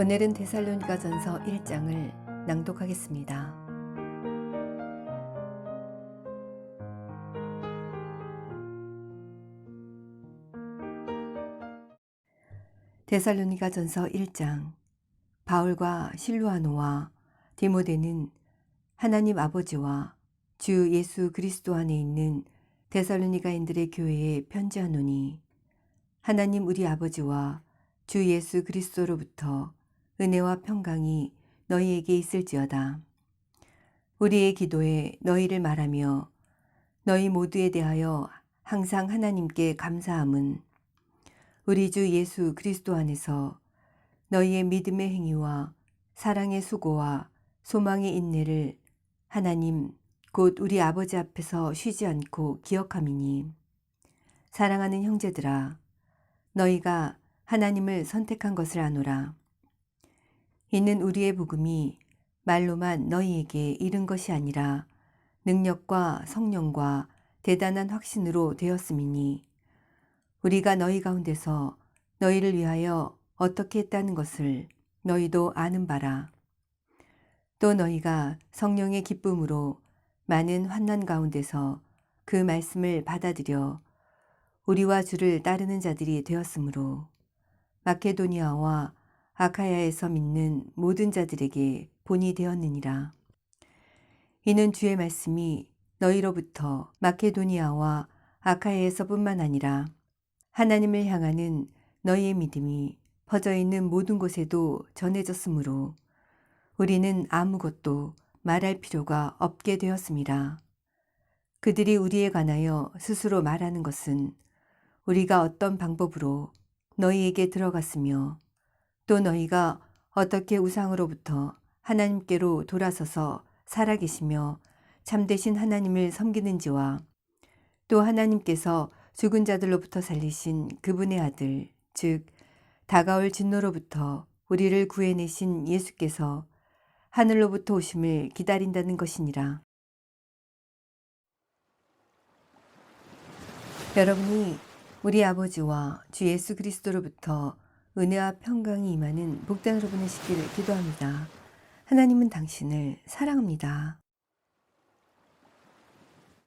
오늘은 데살로니가전서 1장을 낭독하겠습니다. 데살로니가전서 1장 바울과 실루아노와 디모데는 하나님 아버지와 주 예수 그리스도 안에 있는 데살로니가인들의 교회에 편지하노니 하나님 우리 아버지와 주 예수 그리스도로부터 은혜와 평강이 너희에게 있을지어다. 우리의 기도에 너희를 말하며 너희 모두에 대하여 항상 하나님께 감사함은 우리 주 예수 그리스도 안에서 너희의 믿음의 행위와 사랑의 수고와 소망의 인내를 하나님 곧 우리 아버지 앞에서 쉬지 않고 기억함이니 사랑하는 형제들아 너희가 하나님을 선택한 것을 아노라 이는 우리의 복음이 말로만 너희에게 이른 것이 아니라 능력과 성령과 대단한 확신으로 되었음이니 우리가 너희 가운데서 너희를 위하여 어떻게 했다는 것을 너희도 아는 바라. 또 너희가 성령의 기쁨으로 많은 환난 가운데서 그 말씀을 받아들여 우리와 주를 따르는 자들이 되었으므로 마케도니아와 아카야에서 믿는 모든 자들에게 본이 되었느니라. 이는 주의 말씀이 너희로부터 마케도니아와 아카야에서뿐만 아니라 하나님을 향하는 너희의 믿음이 퍼져 있는 모든 곳에도 전해졌으므로 우리는 아무것도 말할 필요가 없게 되었습니다. 그들이 우리에 관하여 스스로 말하는 것은 우리가 어떤 방법으로 너희에게 들어갔으며 또 너희가 어떻게 우상으로부터 하나님께로 돌아서서 살아계시며 참되신 하나님을 섬기는지와 또 하나님께서 죽은 자들로부터 살리신 그분의 아들, 즉, 다가올 진노로부터 우리를 구해내신 예수께서 하늘로부터 오심을 기다린다는 것이니라. 여러분이 우리 아버지와 주 예수 그리스도로부터 은혜와 평강이 임하는 복단으로 보내시기를 기도합니다. 하나님은 당신을 사랑합니다.